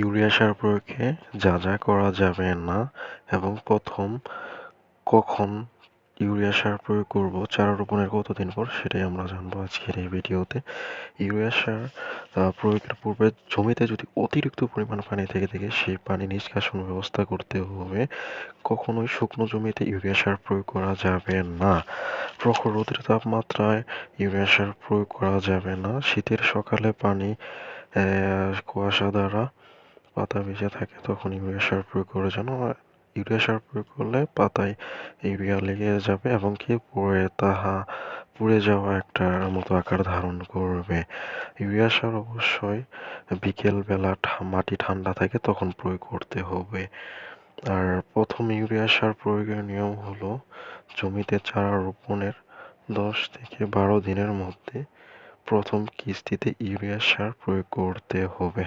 Urea সার প্রয়োগে যা যা করা যাবে না এবং প্রথম কখন ইউরিয়া সার প্রয়োগ করব, চারা রোপণের কতদিন পর, সেটাই আমরা জানব আজকের এই ভিডিওতে। ইউরিয়া সার প্রয়োগের পূর্বে জমিতে যদি অতিরিক্ত পরিমাণ পানি থেকে থাকে সেই পানি নিষ্কাশন ব্যবস্থা করতে হবে, কখনোই শুকনো জমিতে ইউরিয়া সার প্রয়োগ করা যাবে না। প্রখর রোদের তাপমাত্রায় ইউরিয়া সার প্রয়োগ করা যাবে না। শীতের সকালে পানি কুয়াশা দ্বারা পাতা ভিজে থাকে, তখন ইউরিয়া সার প্রয়োগ করে যেন ইউরিয়া সার প্রয়োগ করলে পাতায় ইউরিয়া লেগে যাবে এবং কি পরে তাহা, পুড়ে যাওয়া একটা মতো আকার ধারণ করবে। ইউরিয়া সার অবশ্যই বিকেল বেলা মাটি ঠান্ডা থাকে তখন প্রয়োগ করতে হবে। আর প্রথম ইউরিয়া সার প্রয়োগের নিয়ম হলো জমিতে চারা রোপণের দশ থেকে বারো দিনের মধ্যে প্রথম কিস্তিতে ইউরিয়া সার প্রয়োগ করতে হবে।